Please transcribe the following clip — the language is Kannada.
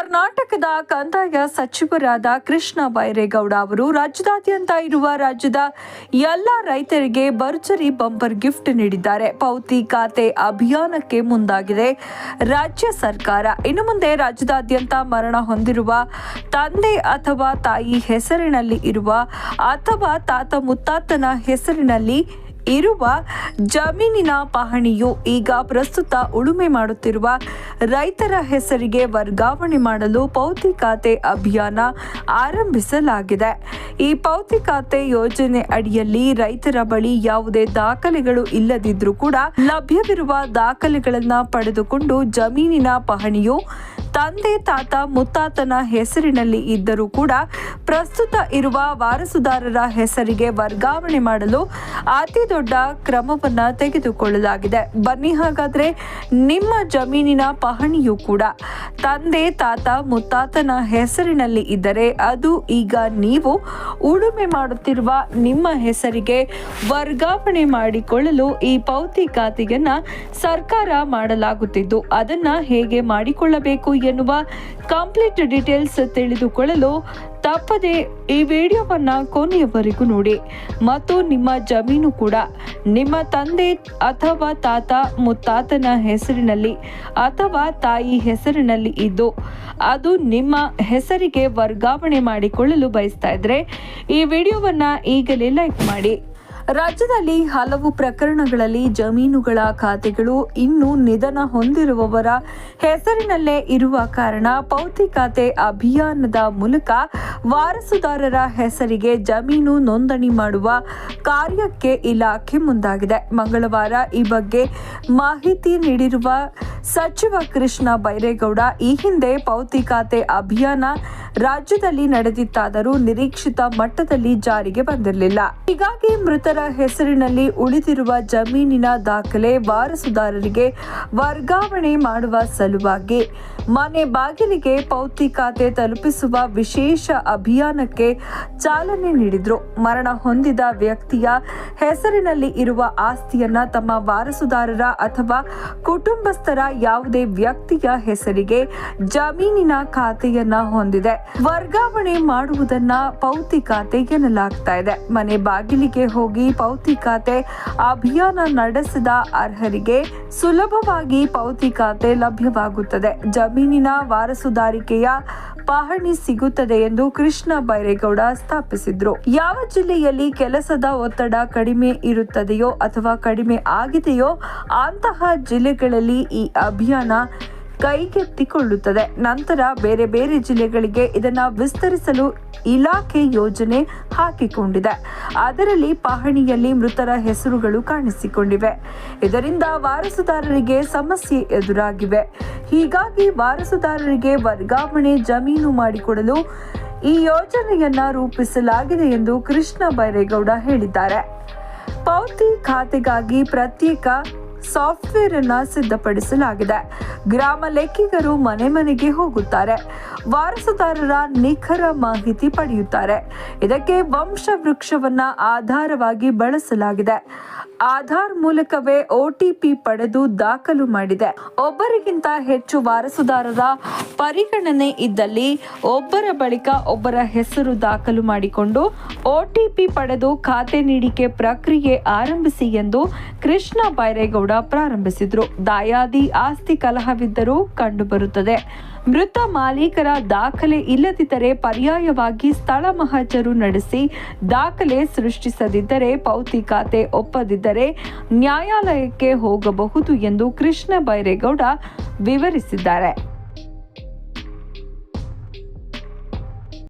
ಕರ್ನಾಟಕದ ಕಂದಾಯ ಸಚಿವರಾದ ಕೃಷ್ಣ ಬೈರೇಗೌಡ ಅವರು ರಾಜ್ಯದಾದ್ಯಂತ ಇರುವ ರಾಜ್ಯದ ಎಲ್ಲ ರೈತರಿಗೆ ಭರ್ಜರಿ ಬಂಪರ್ ಗಿಫ್ಟ್ ನೀಡಿದ್ದಾರೆ. ಪೌತಿ ಖಾತೆ ಅಭಿಯಾನಕ್ಕೆ ಮುಂದಾಗಿದೆ. ರಾಜ್ಯ ಸರ್ಕಾರ ಇನ್ನು ಮುಂದೆ ರಾಜ್ಯದಾದ್ಯಂತ ಮರಣ ಹೊಂದಿರುವ ತಂದೆ ಅಥವಾ ತಾಯಿ ಹೆಸರಿನಲ್ಲಿ ಇರುವ ಅಥವಾ ತಾತ ಮುತ್ತಾತನ ಹೆಸರಿನಲ್ಲಿ ಇರುವ ಜಮೀನಿನ ಪಹಣಿಯು ಈಗ ಪ್ರಸ್ತುತ ಉಳುಮೆ ಮಾಡುತ್ತಿರುವ ರೈತರ ಹೆಸರಿಗೆ ವರ್ಗಾವಣೆ ಮಾಡಲು ಪೌತಿ ಖಾತೆ ಅಭಿಯಾನ ಆರಂಭಿಸಲಾಗಿದೆ. ಈ ಪೌತಿ ಖಾತೆ ಯೋಜನೆ ಅಡಿಯಲ್ಲಿ ರೈತರ ಬಳಿ ಯಾವುದೇ ದಾಖಲೆಗಳು ಇಲ್ಲದಿದ್ರೂ ಕೂಡ ಲಭ್ಯವಿರುವ ದಾಖಲೆಗಳನ್ನು ಪಡೆದುಕೊಂಡು ಜಮೀನಿನ ಪಹಣಿಯು ತಂದೆ, ತಾತ, ಮುತ್ತಾತನ ಹೆಸರಿನಲ್ಲಿ ಇದ್ದರೂ ಕೂಡ ಪ್ರಸ್ತುತ ಇರುವ ವಾರಸುದಾರರ ಹೆಸರಿಗೆ ವರ್ಗಾವಣೆ ಮಾಡಲು ಅತಿ ದೊಡ್ಡ ಕ್ರಮವನ್ನು ತೆಗೆದುಕೊಳ್ಳಲಾಗಿದೆ. ಬನ್ನಿ ಹಾಗಾದ್ರೆ ನಿಮ್ಮ ಜಮೀನಿನ ಪಹಣಿಯು ಕೂಡ ತಂದೆ, ತಾತ, ಮುತ್ತಾತನ ಹೆಸರಿನಲ್ಲಿ ಇದ್ದರೆ ಅದು ಈಗ ನೀವು ಉಳುಮೆ ಮಾಡುತ್ತಿರುವ ನಿಮ್ಮ ಹೆಸರಿಗೆ ವರ್ಗಾವಣೆ ಮಾಡಿಕೊಳ್ಳಲು ಈ ಪೌತಿ ಖಾತೆಯನ್ನು ಸರ್ಕಾರ ಮಾಡಲಾಗುತ್ತಿದ್ದು, ಅದನ್ನ ಹೇಗೆ ಮಾಡಿಕೊಳ್ಳಬೇಕು ಎನ್ನುವ ಕಂಪ್ಲೀಟ್ ಡೀಟೇಲ್ಸ್ ತಿಳಿದುಕೊಳ್ಳಲು ತಪ್ಪದೆ ಈ ವಿಡಿಯೋವನ್ನು ಕೊನೆಯವರೆಗೂ ನೋಡಿ. ಮತ್ತು ನಿಮ್ಮ ಜಮೀನು ಕೂಡ. ನಿಮ್ಮ ತಂದೆ ಅಥವಾ ತಾತ ಮುತ್ತಾತನ ಹೆಸರಿನಲ್ಲಿ ಅಥವಾ ತಾಯಿ ಹೆಸರಿನಲ್ಲಿ ಇದ್ದು, ಅದು ನಿಮ್ಮ ಹೆಸರಿಗೆ ವರ್ಗಾವಣೆ ಮಾಡಿಕೊಳ್ಳಲು ಬಯಸ್ತಾ ಇದ್ರೆ ಈ ವಿಡಿಯೋವನ್ನು ಈಗಲೇ ಲೈಕ್ ಮಾಡಿ. ರಾಜ್ಯದಲ್ಲಿ ಹಲವು ಪ್ರಕರಣಗಳಲ್ಲಿ ಜಮೀನುಗಳ ಖಾತೆಗಳು ಇನ್ನೂ ನಿಧನ ಹೊಂದಿರುವವರ ಹೆಸರಿನಲ್ಲೇ ಇರುವ ಕಾರಣ ಪೌತಿ ಖಾತೆ ಅಭಿಯಾನದ ಮೂಲಕ ವಾರಸುದಾರರ ಹೆಸರಿಗೆ ಜಮೀನು ನೋಂದಣಿ ಮಾಡುವ ಕಾರ್ಯಕ್ಕೆ ಇಲಾಖೆ ಮುಂದಾಗಿದೆ. ಮಂಗಳವಾರ ಈ ಬಗ್ಗೆ ಮಾಹಿತಿ ನೀಡಿರುವ ಸಚಿವ ಕೃಷ್ಣ ಬೈರೇಗೌಡ, ಈ ಹಿಂದೆ ಪೌತಿ ಖಾತೆ ಅಭಿಯಾನ ರಾಜ್ಯದಲ್ಲಿ ನಡೆದಿತ್ತಾದರೂ ನಿರೀಕ್ಷಿತ ಮಟ್ಟದಲ್ಲಿ ಜಾರಿಗೆ ಬಂದಿರಲಿಲ್ಲ. ಹೀಗಾಗಿ ಮೃತರ ಹೆಸರಿನಲ್ಲಿ ಉಳಿದಿರುವ ಜಮೀನಿನ ದಾಖಲೆ ವಾರಸುದಾರರಿಗೆ ವರ್ಗಾವಣೆ ಮಾಡುವ ಸಲುವಾಗಿ ಮನೆ ಬಾಗಿಲಿಗೆ ಪೌತಿ ಖಾತೆ ತಲುಪಿಸುವ ವಿಶೇಷ ಅಭಿಯಾನಕ್ಕೆ ಚಾಲನೆ ನೀಡಿದ್ರು. ಮರಣ ಹೊಂದಿದ ವ್ಯಕ್ತಿಯ ಹೆಸರಿನಲ್ಲಿ ಇರುವ ಆಸ್ತಿಯನ್ನ ತಮ್ಮ ವಾರಸುದಾರರ ಅಥವಾ ಕುಟುಂಬಸ್ಥರ ಯಾವುದೇ ವ್ಯಕ್ತಿಯ ಹೆಸರಿಗೆ ಜಮೀನಿನ ಖಾತೆಯನ್ನ ಹೊಂದಿದೆ. ವರ್ಗಾವಣೆ ಮಾಡುವುದನ್ನ ಪೌತಿ ಖಾತೆ ಎನ್ನಲಾಗ್ತಾ ಇದೆ. ಮನೆ ಬಾಗಿಲಿಗೆ ಹೋಗಿ ಪೌತಿ ಖಾತೆ ಅಭಿಯಾನ ನಡೆಸಿದ ಅರ್ಹರಿಗೆ ಸುಲಭವಾಗಿ ಪೌತಿ ಖಾತೆ ಲಭ್ಯವಾಗುತ್ತದೆ. ಜಮೀನಿನ ವಾರಸುದಾರಿಕೆಯ ಪಹಣಿ ಸಿಗುತ್ತದೆ ಎಂದು ಕೃಷ್ಣ ಬೈರೇಗೌಡ ಸ್ಥಾಪಿಸಿದ್ರು. ಯಾವ ಜಿಲ್ಲೆಯಲ್ಲಿ ಕೆಲಸದ ಒತ್ತಡ ಕಡಿಮೆ ಇರುತ್ತದೆಯೋ ಅಥವಾ ಕಡಿಮೆ ಆಗಿದೆಯೋ ಅಂತಹ ಜಿಲ್ಲೆಗಳಲ್ಲಿ ಈ ಅಭಿಯಾನ ಕೈಗೆತ್ತಿಕೊಳ್ಳುತ್ತದೆ. ನಂತರ ಬೇರೆ ಬೇರೆ ಜಿಲ್ಲೆಗಳಿಗೆ ಇದನ್ನ ವಿಸ್ತರಿಸಲು ಇಲಾಖೆ ಯೋಜನೆ ಹಾಕಿಕೊಂಡಿದೆ. ಅದರಲ್ಲಿ ಪಹಣಿಯಲ್ಲಿ ಮೃತರ ಹೆಸರುಗಳು ಕಾಣಿಸಿಕೊಂಡಿವೆ. ಇದರಿಂದ ವಾರಸುದಾರರಿಗೆ ಸಮಸ್ಯೆ ಎದುರಾಗಿವೆ. ಹೀಗಾಗಿ ವಾರಸುದಾರರಿಗೆ ವರ್ಗಾವಣೆ ಜಮೀನು ಮಾಡಿಕೊಡಲು ಈ ಯೋಜನೆಯನ್ನ ರೂಪಿಸಲಾಗಿದೆ ಎಂದು ಕೃಷ್ಣ ಬೈರೇಗೌಡ ಹೇಳಿದ್ದಾರೆ. ಪೌತಿ ಖಾತೆಗಾಗಿ ಪ್ರತ್ಯೇಕ ಸಾಫ್ಟ್ವೇರ್ ಅನ್ನ ಸಿದ್ಧಪಡಿಸಲಾಗಿದೆ. ಗ್ರಾಮ ಲೆಕ್ಕಿಗರು ಮನೆ ಮನೆಗೆ ಹೋಗುತ್ತಾರೆ. ವಾರಸುದಾರರ ನಿಖರ ಮಾಹಿತಿ ಪಡೆಯುತ್ತಾರೆ. ಇದಕ್ಕೆ ವಂಶ ವೃಕ್ಷವನ್ನ ಆಧಾರವಾಗಿ ಬಳಸಲಾಗಿದೆ. ಆಧಾರ್ ಮೂಲಕವೇ ಒಟಿಪಿ ಪಡೆದು ದಾಖಲು ಮಾಡಿದೆ. ಒಬ್ಬರಿಗಿಂತ ಹೆಚ್ಚು ವಾರಸುದಾರರ ಪರಿಗಣನೆ ಇದ್ದಲ್ಲಿ ಒಬ್ಬರ ಬಳಿಕ ಒಬ್ಬರ ಹೆಸರು ದಾಖಲು ಮಾಡಿಕೊಂಡು ಒಟಿಪಿ ಪಡೆದು ಖಾತೆ ನೀಡಿಕೆ ಪ್ರಕ್ರಿಯೆ ಆರಂಭಿಸಿ ಎಂದು ಕೃಷ್ಣ ಬೈರೇಗೌಡ ಪ್ರಾರಂಭಿಸಿದ್ರು. ದಾಯಾದಿ ಆಸ್ತಿ ಕಲಹವಿದ್ದರೂ ಕಂಡುಬರುತ್ತದೆ. ಮೃತ ಮಾಲೀಕರ ದಾಖಲೆ ಇಲ್ಲದಿದ್ದರೆ ಪರ್ಯಾಯವಾಗಿ ಸ್ಥಳ ಮಹಜರು ನಡೆಸಿ ದಾಖಲೆ ಸೃಷ್ಟಿಸದಿದ್ದರೆ ಪೌತಿ ಖಾತೆ ಒಪ್ಪದಿದ್ದರೆ ನ್ಯಾಯಾಲಯಕ್ಕೆ ಹೋಗಬಹುದು ಎಂದು ಕೃಷ್ಣ ಬೈರೇಗೌಡ ವಿವರಿಸಿದ್ದಾರೆ.